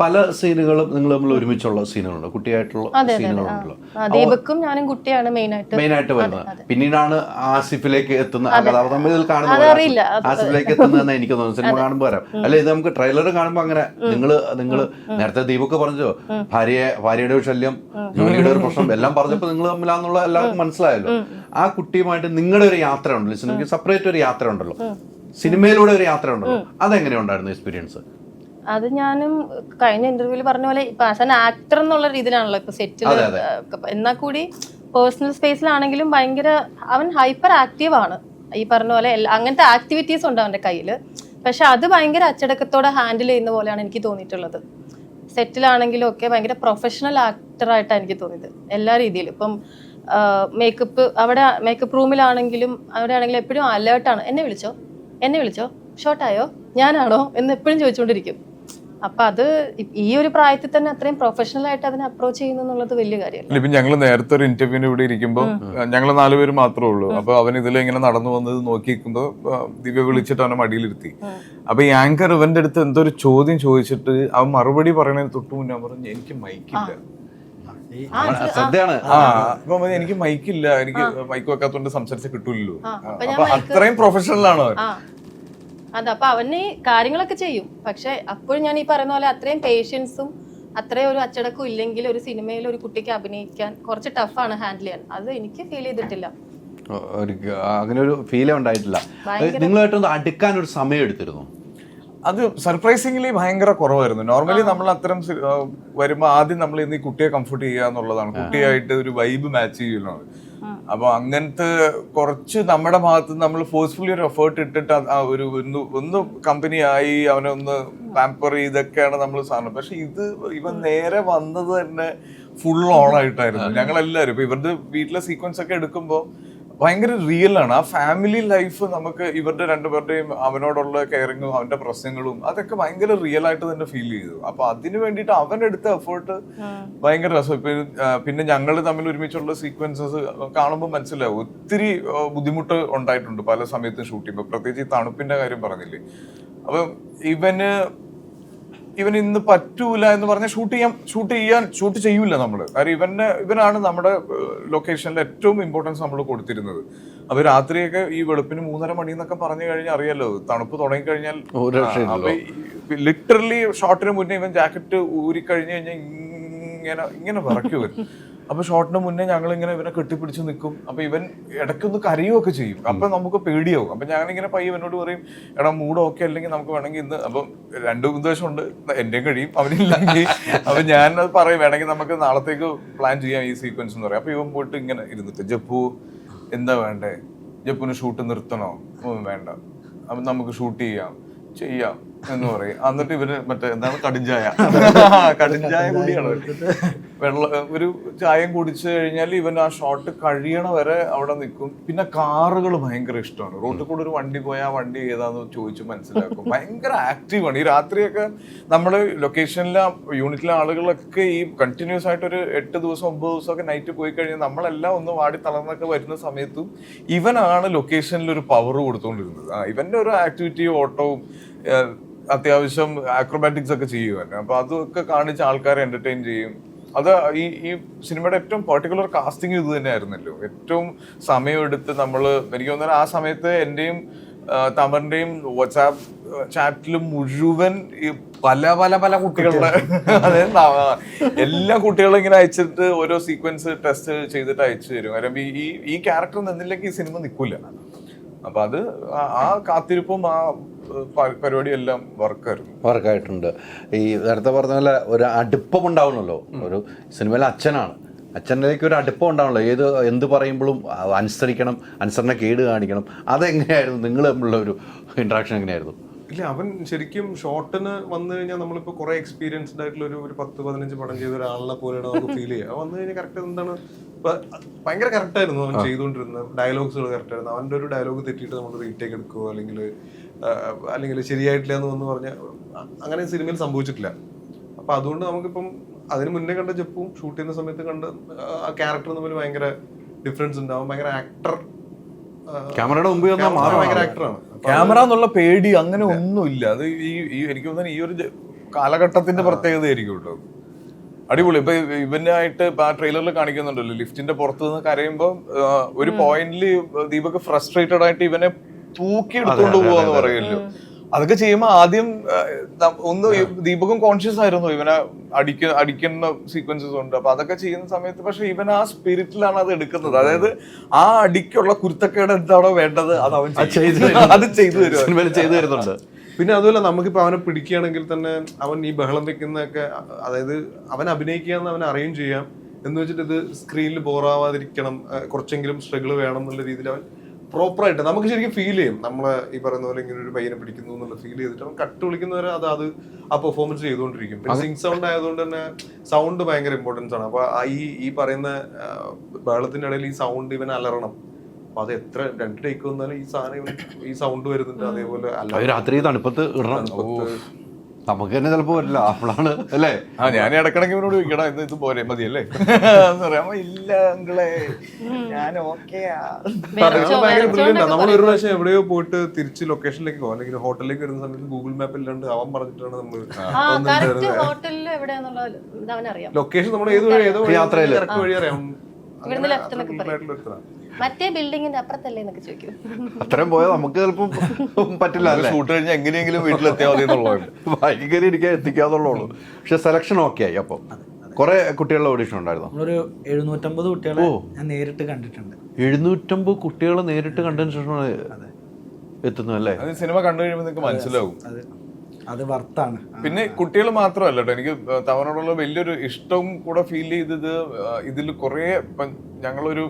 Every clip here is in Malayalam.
പല സീനുകളും നിങ്ങൾ തമ്മിൽ ഒരുമിച്ചുള്ള സീനുകളുണ്ട്. കുട്ടിയായിട്ടുള്ള സീനുകളുണ്ടല്ലോ. ദീപക്കും ഞാനും കുട്ടിയാണ് മെയിനായിട്ട്. മെയിനായിട്ട് വരുന്നത്. പിന്നീടാണ് ആസിഫിലേക്ക് എത്തുന്ന കഥാപാത്രം ഇതിൽ. അത് ആസിഫിലേക്ക് എത്തുന്നതെന്ന് എനിക്ക് തോന്നുന്നു. സിനിമ കാണുമ്പോൾ വരാം. അല്ലെ ഇത് നമുക്ക് ട്രെയിലർ കാണുമ്പോൾ അങ്ങനെ നിങ്ങൾ നിങ്ങൾ നേരത്തെ ദീപക്ക് പറഞ്ഞോ ഭാര്യയെ ഭാര്യയുടെ ഒരു ശല്യം ജോലിയുടെ ഒരു പ്രശ്നം എല്ലാം പറഞ്ഞപ്പോൾ നിങ്ങൾ തമ്മിലാന്നുള്ള എല്ലാവർക്കും മനസ്സിലായല്ലോ. ആ കുട്ടിയുമായിട്ട് നിങ്ങളുടെ ഒരു യാത്ര ഉണ്ടല്ലോ. സിനിമയ്ക്ക് സെപ്പറേറ്റ് ഒരു യാത്ര ഉണ്ടല്ലോ. സിനിമയിലൂടെ ഒരു യാത്ര ഉണ്ടല്ലോ. അതെങ്ങനെ ഉണ്ടായിരുന്നു എക്സ്പീരിയൻസ് അത് ഞാനും കഴിഞ്ഞ ഇന്റർവ്യൂവിൽ പറഞ്ഞ പോലെ ഇപ്പൊ ആസ് ആൻ ആക്ടർ എന്നുള്ള രീതിയിലാണല്ലോ ഇപ്പൊ സെറ്റിൽ. എന്നാൽ കൂടി പേഴ്സണൽ സ്പേസിലാണെങ്കിലും ഭയങ്കര അവൻ ഹൈപ്പർ ആക്റ്റീവ് ആണ്. ഈ പറഞ്ഞ പോലെ അങ്ങനത്തെ ആക്ടിവിറ്റീസ് ഉണ്ട് അവന്റെ കയ്യിൽ പക്ഷെ അത് ഭയങ്കര അച്ചടക്കത്തോടെ ഹാൻഡിൽ ചെയ്യുന്ന പോലെയാണ് എനിക്ക് തോന്നിയിട്ടുള്ളത്. സെറ്റിലാണെങ്കിലും ഒക്കെ ഭയങ്കര പ്രൊഫഷണൽ ആക്ടറായിട്ടാണ് എനിക്ക് തോന്നിയത്. എല്ലാ രീതിയിലും. ഇപ്പം മേക്കപ്പ് അവിടെ മേക്കപ്പ് റൂമിലാണെങ്കിലും അവിടെ ആണെങ്കിലും എപ്പോഴും അലേർട്ടാണ് എന്നെ വിളിച്ചോ? എന്നെ വിളിച്ചോ? ഷോർട്ടായോ ഞാനാണോ? എന്ന് എപ്പോഴും ചോദിച്ചുകൊണ്ടിരിക്കും. അപ്പൊ അത് ഈ ഒരു പ്രായത്തിൽ തന്നെ അത്രയും പ്രൊഫഷണൽ ആയിട്ട് അതിനെ അപ്രോച്ച് ചെയ്യുന്നു എന്നുള്ളത് വലിയ കാര്യമല്ല. ഇപ്പൊ ഞങ്ങൾ നേരത്തെ ഒരു ഇന്റർവ്യൂവിന് ഇവിടെ ഇരിക്കുമ്പോൾ ഞങ്ങൾ നാലുപേര് മാത്രമേ ഉള്ളൂ. അപ്പൊ അവൻ ഇതിൽ ഇങ്ങനെ നടന്നു വന്നത് നോക്കി നിൽക്കുമ്പോ ദിവ്യ വിളിച്ചിട്ട് അവനെ മടിയിലിരുത്തി. അപ്പൊ ഈ ആങ്കർ ഇവന്റെ അടുത്ത് എന്തോ ഒരു ചോദ്യം ചോദിച്ചിട്ട് അവൻ മറുപടി പറയണതിന് തൊട്ടു മുന്നേ പറഞ്ഞു എനിക്ക് മൈക്കില്ല. അവൻ എനിക്ക് മൈക്കില്ല. എനിക്ക് മൈക്ക് വെക്കാത്തോണ്ട് സംസാരിച്ച കിട്ടൂല്ലോ അപ്പൊ അത്രയും പ്രൊഫഷണൽ ആണ് അതെ അപ്പൊ അവന് കാര്യങ്ങളൊക്കെ ചെയ്യും. പക്ഷെ അപ്പോഴും ഞാൻ ഈ പറയുന്ന പോലെ അത്രയും പേഷ്യൻസും അത്രയും ഒരു അച്ചടക്കം ഇല്ലെങ്കിൽ ഒരു സിനിമയിൽ ഒരു കുട്ടിക്ക് അഭിനയിക്കാൻ കുറച്ച് ടഫാണ് ഹാൻഡിൽ ചെയ്യാൻ. അത് എനിക്ക് ഫീൽ ചെയ്തിട്ടില്ല. അങ്ങനെ ഒരു ഫീലേ ഉണ്ടായിട്ടില്ല. നിങ്ങളുമായിട്ടൊന്ന് അടുക്കാൻ ഒരു സമയം എടുത്തിരുന്നു? അത് സർപ്രൈസിംഗ്ലി ഭയങ്കര കുറവായിരുന്നു. നോർമലി നമ്മൾ അത്തരം വരുമ്പോൾ വരുമ്പോ ആദ്യം നമ്മൾ ഇന്ന് ഈ കുട്ടിയെ കംഫർട്ട് ചെയ്യുക എന്നുള്ളതാണ്. കുട്ടിയായിട്ട് ഒരു വൈബ് മാച്ച് ചെയ്യുന്നത് അപ്പൊ അങ്ങനത്തെ കുറച്ച് നമ്മുടെ ഭാഗത്ത് നമ്മൾ ഫോഴ്സ്ഫുള്ളി ഒരു എഫേർട്ട് ഇട്ടിട്ട് ഒരു ഒന്ന് ഒന്ന് കമ്പനി ആയി അവനെ ഒന്ന് പാമ്പർ ചെയ്തൊക്കെയാണ് നമ്മൾ സാധനം. പക്ഷെ ഇത് ഇവൻ നേരെ വന്നത് തന്നെ ഫുൾ ഓൺ ആയിട്ടായിരുന്നു. ഞങ്ങൾ എല്ലാവരും ഇപ്പൊ ഇവരുടെ വീട്ടിലെ സീക്വൻസ് ഒക്കെ എടുക്കുമ്പോൾ ഭയങ്കര റിയൽ ആണ്. ആ ഫാമിലി ലൈഫ് നമുക്ക് ഇവരുടെ രണ്ടുപേരുടെയും അവനോടുള്ള കെയറിങ്ങും അവന്റെ പ്രശ്നങ്ങളും അതൊക്കെ ഭയങ്കര റിയൽ ആയിട്ട് തന്നെ ഫീൽ ചെയ്തു. അപ്പൊ അതിന് വേണ്ടിയിട്ട് അവൻ എടുത്ത എഫേർട്ട് ഭയങ്കര രസം. പിന്നെ ഞങ്ങൾ തമ്മിൽ ഒരുമിച്ചുള്ള സീക്വൻസസ് കാണുമ്പോൾ മനസ്സിലാവും ഒത്തിരി ബുദ്ധിമുട്ട് ഉണ്ടായിട്ടുണ്ട് പല സമയത്തും ഷൂട്ട് ചെയ്യുമ്പോൾ പ്രത്യേകിച്ച് ഈ തണുപ്പിന്റെ കാര്യം പറഞ്ഞില്ലേ. അപ്പം ഇവന് ഇവൻ ഇന്ന് പറ്റൂല എന്ന് പറഞ്ഞാൽ ഷൂട്ട് ചെയ്യാൻ ഷൂട്ട് ചെയ്യാൻ ഷൂട്ട് ചെയ്യൂല നമ്മൾ കാര്യം ഇവന്റെ ഇവനാണ് നമ്മുടെ ലൊക്കേഷനിൽ ഏറ്റവും ഇമ്പോർട്ടൻസ് നമ്മൾ കൊടുത്തിരുന്നത്. അപ്പൊ രാത്രിയൊക്കെ ഈ വെളുപ്പിന് മൂന്നര മണി എന്നൊക്കെ പറഞ്ഞു കഴിഞ്ഞാൽ അറിയാലോ തണുപ്പ് തുടങ്ങിക്കഴിഞ്ഞാൽ. ലിറ്ററലി ഷോട്ടിന് മുന്നേ ഇവൻ ജാക്കറ്റ് ഊരി കഴിഞ്ഞു കഴിഞ്ഞാൽ ഇങ്ങനെ ഇങ്ങനെ വിറയ്ക്കും അപ്പൊ ഷോട്ടിന് മുന്നേ ഞങ്ങൾ ഇങ്ങനെ ഇവനെ കെട്ടിപ്പിടിച്ച് നിൽക്കും. അപ്പൊ ഇവൻ ഇടയ്ക്കൊന്ന് കരയുമൊക്കെ ചെയ്യും. അപ്പൊ നമുക്ക് പേടിയാവും. അപ്പൊ ഞാനിങ്ങനെ പയ്യ ഇവനോട് പറയും എടാ മൂഡ് ഓക്കെ അല്ലെങ്കിൽ നമുക്ക് വേണമെങ്കിൽ ഇന്ന് അപ്പൊ രണ്ടു ഉദ്ദേശമുണ്ട്. എന്റെയും കഴിയും അവനില്ലെങ്കിൽ. അപ്പൊ ഞാൻ അത് പറയും വേണമെങ്കിൽ നമുക്ക് നാളത്തേക്ക് പ്ലാൻ ചെയ്യാം ഈ സീക്വൻസ് എന്ന് പറയും. അപ്പൊ ഇവൻ പോയിട്ട് ഇങ്ങനെ ഇരുന്നിട്ട് ജപ്പു എന്താ വേണ്ടേ? ജപ്പുന് ഷൂട്ട് നിർത്തണോ? ഒന്നും വേണ്ട. അപ്പൊ നമുക്ക് ഷൂട്ട് ചെയ്യാം. ചെയ്യാം. എന്ന് പറയും. എന്നിട്ട് ഇവർ മറ്റേ എന്താണ്? കടിഞ്ചായ കടിഞ്ചായ കൂടിയാണ് വെള്ള ഒരു ചായം കുടിച്ചു കഴിഞ്ഞാൽ ഇവൻ ആ ഷോട്ട് കഴിയണ വരെ അവിടെ നിൽക്കും. പിന്നെ കാറുകൾ ഭയങ്കര ഇഷ്ടമാണ്. റോഡിൽ കൂടെ ഒരു വണ്ടി പോയാൽ വണ്ടി ഏതാന്ന് ചോദിച്ച് മനസ്സിലാക്കും. ഭയങ്കര ആക്റ്റീവാണ്. ഈ രാത്രിയൊക്കെ നമ്മുടെ ലൊക്കേഷനിലെ യൂണിറ്റിലെ ആളുകളൊക്കെ ഈ കണ്ടിന്യൂസ് ആയിട്ട് ഒരു എട്ട് ദിവസം ഒമ്പത് ദിവസമൊക്കെ നൈറ്റ് പോയി കഴിഞ്ഞാൽ നമ്മളെല്ലാം ഒന്ന് വാടി തളർന്നൊക്കെ വരുന്ന സമയത്തും ഇവനാണ് ലൊക്കേഷനിൽ ഒരു പവർ കൊടുത്തുകൊണ്ടിരുന്നത് ഇവന്റെ ഒരു ആക്ടിവിറ്റി ഓട്ടവും അത്യാവശ്യം ആക്രോബാറ്റിക്സ് ഒക്കെ ചെയ്യുവാൻ. അപ്പൊ അതൊക്കെ കാണിച്ച് ആൾക്കാരെ എന്റർടൈൻ ചെയ്യും. അത് ഈ ഈ സിനിമയുടെ ഏറ്റവും പെർട്ടിക്കുലർ കാസ്റ്റിംഗ് ഇത് തന്നെയായിരുന്നല്ലോ. ഏറ്റവും സമയമെടുത്ത് നമ്മൾ എനിക്ക് തോന്നുന്നത് ആ സമയത്ത് എന്റെയും തമറിന്റെയും വാട്സാപ്പ് ചാറ്റിൽ മുഴുവൻ ഈ പല പല പല കുട്ടികളുടെ അതായത് എല്ലാ കുട്ടികളും ഇങ്ങനെ അയച്ചിട്ട് ഓരോ സീക്വൻസ് ടെസ്റ്റ് ചെയ്തിട്ട് അയച്ചു തരും. കാരണം ഈ ഈ- ഈ ക്യാരക്ടർ നിന്നില്ലെങ്കിൽ ഈ സിനിമ നിൽക്കില്ല അപ്പൊ അത് ആ കാത്തിരിപ്പും ആ പ- പരിപാടിയും എല്ലാം വർക്കായിരുന്നു. വർക്കായിട്ടുണ്ട്. ഈ നേരത്തെ പറഞ്ഞ പോലെ ഒരു അടുപ്പം ഉണ്ടാവണമല്ലോ ഒരു സിനിമയിലെ അച്ഛനാണ്. അച്ഛനിലേക്ക് ഒരു അടുപ്പം ഉണ്ടാവണല്ലോ ഏത് എന്ത് പറയുമ്പോഴും അനുസരിക്കണം അനുസരണ കേട് കാണിക്കണം. അതെങ്ങനെയായിരുന്നു? നിങ്ങൾ തമ്മിലുള്ള ഒരു ഇൻട്രാക്ഷൻ എങ്ങനെയായിരുന്നു? ഇല്ല അവൻ ശരിക്കും ഷോർട്ടിന് വന്നു കഴിഞ്ഞാൽ നമ്മളിപ്പോൾ കുറെ എക്സ്പീരിയൻസ്ഡ് ആയിട്ടുള്ള ഒരു ഒരു പത്ത് പതിനഞ്ച് പടം ചെയ്ത ഒരാളെ പോലെയാണ് നമുക്ക് ഫീൽ ചെയ്യുക. വന്നു കഴിഞ്ഞാൽ കറക്റ്റ് എന്താണ്? ഇപ്പം ഭയങ്കര കറക്റ്റായിരുന്നു അവൻ ചെയ്തുകൊണ്ടിരുന്നത്. ഡയലോഗ്സുകൾ കറക്റ്റായിരുന്നു അവന്റെ ഒരു ഡയലോഗ് തെറ്റിയിട്ട് നമ്മൾ റീടേക്ക് എടുക്കുകയോ അല്ലെങ്കിൽ അല്ലെങ്കിൽ ശരിയായിട്ടില്ല എന്ന് വന്ന് പറഞ്ഞാൽ അങ്ങനെ സിനിമയിൽ സംഭവിച്ചിട്ടില്ല. അപ്പൊ അതുകൊണ്ട് നമുക്കിപ്പം അതിന് മുന്നേ കണ്ട ജപ്പും ഷൂട്ട് ചെയ്യുന്ന സമയത്ത് കണ്ട് ആ ക്യാരക്ടർ തമ്മിൽ ഭയങ്കര ഡിഫറൻസ് ഉണ്ടാവും ഭയങ്കര ആക്ടർ ക്യാമറയുടെ മുമ്പ് ഭയങ്കര ആക്ടറാണ് ക്യാമറ എന്നുള്ള പേടി അങ്ങനെ ഒന്നുമില്ല. അത് ഈ എനിക്ക് തോന്നുന്നു ഈ ഒരു കാലഘട്ടത്തിന്റെ പ്രത്യേകതയായിരിക്കും കേട്ടോ. അടിപൊളി. ഇപ്പൊ ഇവനായിട്ട് ഇപ്പൊ ആ ട്രെയിലറിൽ കാണിക്കുന്നുണ്ടല്ലോ ലിഫ്റ്റിന്റെ പുറത്ത് നിന്ന് കരയുമ്പോ ഒരു പോയിന്റിൽ ദീപക് ഫ്രസ്ട്രേറ്റഡ് ആയിട്ട് ഇവനെ തൂക്കി എടുത്തുകൊണ്ട് പോവാന്ന് പറയല്ലോ. അതൊക്കെ ചെയ്യുമ്പോ ആദ്യം ഒന്ന് ദീപകും കോൺഷ്യസ് ആയിരുന്നു ഇവനെ അടിക്ക അടിക്കുന്ന സീക്വൻസസ് ഉണ്ട്. അപ്പൊ അതൊക്കെ ചെയ്യുന്ന സമയത്ത് പക്ഷെ ഇവൻ ആ സ്പിരിറ്റിലാണ് അത് എടുക്കുന്നത്. അതായത് ആ അടിക്കുള്ള കുരുത്തക്കേട് എന്താണോ വേണ്ടത് അത് അവൻ അത് ചെയ്തു തരും. ചെയ്തു തരുന്നുണ്ട്. പിന്നെ അതുപോലെ നമുക്കിപ്പോ അവനെ പിടിക്കുകയാണെങ്കിൽ തന്നെ അവൻ ഈ ബഹളം വെക്കുന്നതൊക്കെ അതായത് അവൻ അഭിനയിക്കുകയെന്ന് അവൻ അറിയും ചെയ്യാം. എന്ന് വെച്ചിട്ട് ഇത് സ്ക്രീനിൽ ബോറാവാതിരിക്കണം കുറച്ചെങ്കിലും സ്ട്രഗിൾ വേണം എന്നുള്ള രീതിയിൽ അവൻ പ്രോപ്പറായിട്ട് നമുക്ക് ശരിക്കും ഫീൽ ചെയ്യും. നമ്മൾ ഈ പറയുന്ന പോലെ ഇങ്ങനെ ഒരു പയ്യനെ പിടിക്കുന്നു എന്നുള്ള ഫീൽ ചെയ്തിട്ട് അവൻ കട്ട് വിളിക്കുന്നവരെ അത് അത് ആ പെർഫോമൻസ് ചെയ്തുകൊണ്ടിരിക്കും. പിന്നെ സിങ് സൗണ്ട് ആയതുകൊണ്ട് തന്നെ സൗണ്ട് ഭയങ്കര ഇമ്പോർട്ടൻസ് ആണ്. അപ്പൊ ഈ ഈ പറയുന്ന ബഹളത്തിന്റെ ഇടയിൽ ഈ സൗണ്ട് ഇവൻ അലറണം. അപ്പൊ അത് എത്ര രണ്ട് ടേക്ക് വന്നാലും ഈ സാധനം ഈ സൗണ്ട് വരുന്നുണ്ട്. അതേപോലെ രാത്രി തണുപ്പത്ത് ഇടണം. നമുക്ക് തന്നെ ചിലപ്പോ വരില്ല. അപ്പോഴാണ് അല്ലേ? ആ ഞാൻ ഇടക്കിടക്ക് ഇവനോട് ചോദിക്കടാ ഇത് ഇത് പോരെ മതിയല്ലേ? എന്ന് പറയാം. ഇല്ല അങ്കിളെ ഞാൻ ഓക്കെയാ. വിറച്ചോ, ഭയങ്കര ബ്രില്യന്റ് നമ്മൾ ഒരു പ്രാവശ്യം എവിടെയോ പോയിട്ട് തിരിച്ച് ലൊക്കേഷനിലേക്ക് പോകും. അല്ലെങ്കിൽ ഹോട്ടലിലേക്ക് വരുന്ന സമയത്ത് ഗൂഗിൾ മാപ്പ് ഇല്ലാണ്ട് അവൻ പറഞ്ഞിട്ടാണ് നമ്മൾ ഹോട്ടലിൽ ലൊക്കേഷൻ നമ്മുടെ ഏത് വഴി ഏതോ യാത്രയിൽ. കറക്റ്റ് വഴി അറിയാം ഇവിടുന്ന് പറയും. മറ്റേ ബിൽഡിങ്ങിന്റെ അപ്പുറത്തല്ലേ എന്നൊക്കെ ചോദിക്കും. അത്രയും പോയാൽ നമുക്ക് ചിലപ്പോ പറ്റില്ല അല്ലേ? ഷൂട്ട് കഴിഞ്ഞ എങ്ങനെയെങ്കിലും വീട്ടിലെത്തിയാൽ മതി എന്നുള്ളതാണ്. ഭയങ്കര ഇരിക്കാൻ എത്തിക്കാതുള്ളൂ പക്ഷെ സെലക്ഷൻ ഓക്കെ ആയി അപ്പം. കുറെ കുട്ടികളുടെ ഓഡിഷൻ ഉണ്ടായിരുന്നു? നമ്മളൊരു എഴുന്നൂറ്റമ്പത് കുട്ടികളെ ഞാൻ നേരിട്ട് കണ്ടിട്ടുണ്ട്. എഴുന്നൂറ്റമ്പത് കുട്ടികളെ നേരിട്ട് കണ്ടതിന് ശേഷമാണ് എത്തുന്നത് അല്ലേ? അത് സിനിമ കണ്ടു കഴിയുമ്പോൾ നിങ്ങൾക്ക് മനസ്സിലാവും. അത് വർത്താണ്. പിന്നെ കുട്ടികൾ മാത്രമല്ല കേട്ടോ. എനിക്ക് തവനോടുള്ള വലിയൊരു ഇഷ്ടവും കൂടെ ഫീൽ ചെയ്തത് ഇതിൽ കുറേ ഞങ്ങളൊരു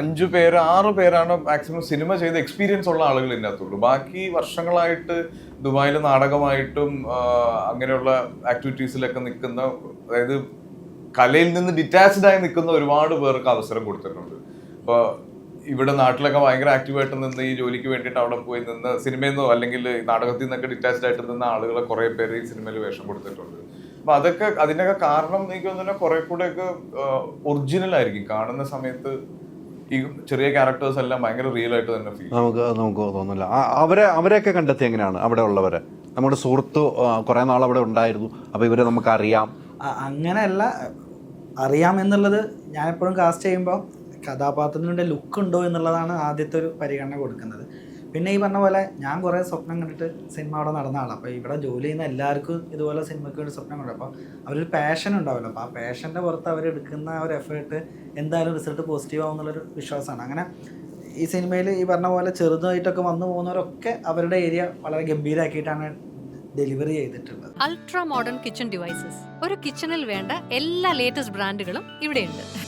അഞ്ചു പേര് ആറ് പേരാണ് മാക്സിമം സിനിമ ചെയ്ത് എക്സ്പീരിയൻസ് ഉള്ള ആളുകൾ ഇതിനകത്തുള്ളൂ. ബാക്കി വർഷങ്ങളായിട്ട് ദുബായിലെ നാടകമായിട്ടും അങ്ങനെയുള്ള ആക്ടിവിറ്റീസിലൊക്കെ നിൽക്കുന്ന അതായത് കലയിൽ നിന്ന് ഡിറ്റാച്ച്ഡ് ആയി നിൽക്കുന്ന ഒരുപാട് പേർക്ക് അവസരം കൊടുത്തിട്ടുണ്ട്. ഇപ്പോൾ ഇവിടെ നാട്ടിലൊക്കെ ഭയങ്കര ആക്റ്റീവായിട്ട് നിന്ന് ഈ ജോലിക്ക് വേണ്ടിയിട്ട് അവിടെ പോയി നിന്ന് സിനിമയിൽ നിന്നോ അല്ലെങ്കിൽ ഈ നാടകത്തിൽ നിന്നൊക്കെ ഡിറ്റാച്ച്ഡ് ആയിട്ട് നിന്ന ആളുകളെ കുറെ പേര് ഈ സിനിമയിൽ വേഷം കൊടുത്തിട്ടുണ്ട്. അപ്പൊ അതൊക്കെ അതിനൊക്കെ കാരണം എനിക്ക് തോന്നുന്നു കുറെ കൂടെ ഒക്കെ ഒറിജിനൽ ആയിരിക്കും. കാണുന്ന സമയത്ത് ഈ ചെറിയ ക്യാരക്ടേഴ്സ് എല്ലാം ഭയങ്കര റിയൽ ആയിട്ട് തന്നെ ഫീൽ നമുക്ക് നമുക്ക് തോന്നുന്നില്ല. അവരെ അവരെയൊക്കെ കണ്ടെത്തി എങ്ങനെയാണ്? അവിടെ ഉള്ളവരെ. നമ്മുടെ സുഹൃത്ത് കുറേ നാൾ അവിടെ ഉണ്ടായിരുന്നു. അപ്പൊ ഇവരെ നമുക്ക് അറിയാം അങ്ങനെയല്ല. അറിയാമെന്നുള്ളത് ഞാൻ എപ്പോഴും കാസ്റ്റ് ചെയ്യുമ്പോൾ കഥാപാത്രത്തിന്റെ ലുക്ക് ഉണ്ടോ എന്നുള്ളതാണ് ആദ്യത്തെ ഒരു പരിഗണന കൊടുക്കുന്നത്. പിന്നെ ഈ പറഞ്ഞ പോലെ ഞാൻ കുറേ സ്വപ്നം കണ്ടിട്ട് സിനിമ അവിടെ നടന്ന ആളാണ് അപ്പോൾ ഇവിടെ ജോലി ചെയ്യുന്ന എല്ലാവർക്കും ഇതുപോലെ സിനിമയ്ക്ക് വേണ്ടി സ്വപ്നം കണ്ടു. അപ്പോൾ അവരൊരു പാഷൻ ഉണ്ടാവില്ല. അപ്പോൾ ആ പാഷന്റെ പുറത്ത് അവരെടുക്കുന്ന ആ ഒരു എഫേർട്ട് എന്തായാലും റിസൾട്ട് പോസിറ്റീവ് ആവും എന്നുള്ളൊരു വിശ്വാസമാണ്. അങ്ങനെ ഈ സിനിമയിൽ ഈ പറഞ്ഞ പോലെ ചെറുതായിട്ടൊക്കെ വന്നു പോകുന്നവരൊക്കെ അവരുടെ ഏരിയ വളരെ ഗംഭീരമാക്കിയിട്ടാണ് ഡെലിവറി ചെയ്തിട്ടുള്ളത്. അൾട്രാ മോഡേൺ കിച്ചൺ ഡിവൈസസ് ഒരു കിച്ചണിൽ വേണ്ട എല്ലാ ലേറ്റസ്റ്റ് ബ്രാൻഡുകളും ഇവിടെയുണ്ട്.